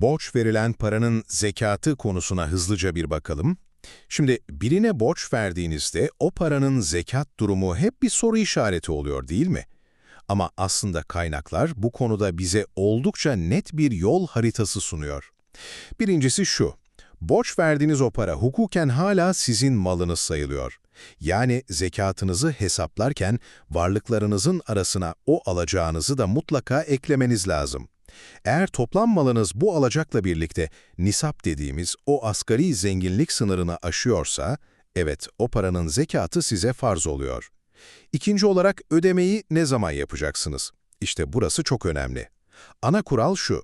borç verilen paranın zekatı konusuna hızlıca bir bakalım. Şimdi birine borç verdiğinizde o paranın zekat durumu hep bir soru işareti oluyor değil mi? Ama aslında kaynaklar bu konuda bize oldukça net bir yol haritası sunuyor. Birincisi şu, borç verdiğiniz o para hukuken hala sizin malınız sayılıyor. Yani zekatınızı hesaplarken varlıklarınızın arasına o alacağınızı da mutlaka eklemeniz lazım. Eğer toplam malınız bu alacakla birlikte nisap dediğimiz o asgari zenginlik sınırını aşıyorsa, evet o paranın zekatı size farz oluyor. İkinci olarak ödemeyi ne zaman yapacaksınız? İşte burası çok önemli. Ana kural şu,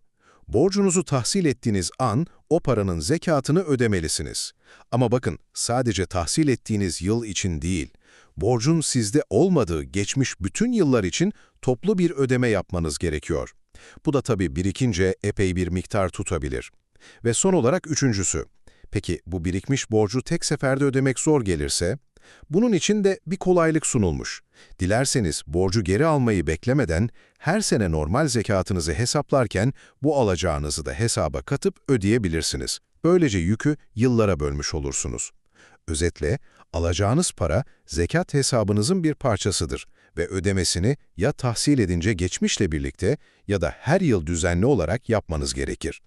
borcunuzu tahsil ettiğiniz an o paranın zekatını ödemelisiniz. Ama bakın sadece tahsil ettiğiniz yıl için değil, borcun sizde olmadığı geçmiş bütün yıllar için toplu bir ödeme yapmanız gerekiyor. Bu da tabii birikince epey bir miktar tutabilir. Ve son olarak üçüncüsü. Peki bu birikmiş borcu tek seferde ödemek zor gelirse? Bunun için de bir kolaylık sunulmuş. Dilerseniz borcu geri almayı beklemeden her sene normal zekatınızı hesaplarken bu alacağınızı da hesaba katıp ödeyebilirsiniz. Böylece yükü yıllara bölmüş olursunuz. Özetle, alacağınız para zekat hesabınızın bir parçasıdır ve ödemesini ya tahsil edince geçmişle birlikte ya da her yıl düzenli olarak yapmanız gerekir.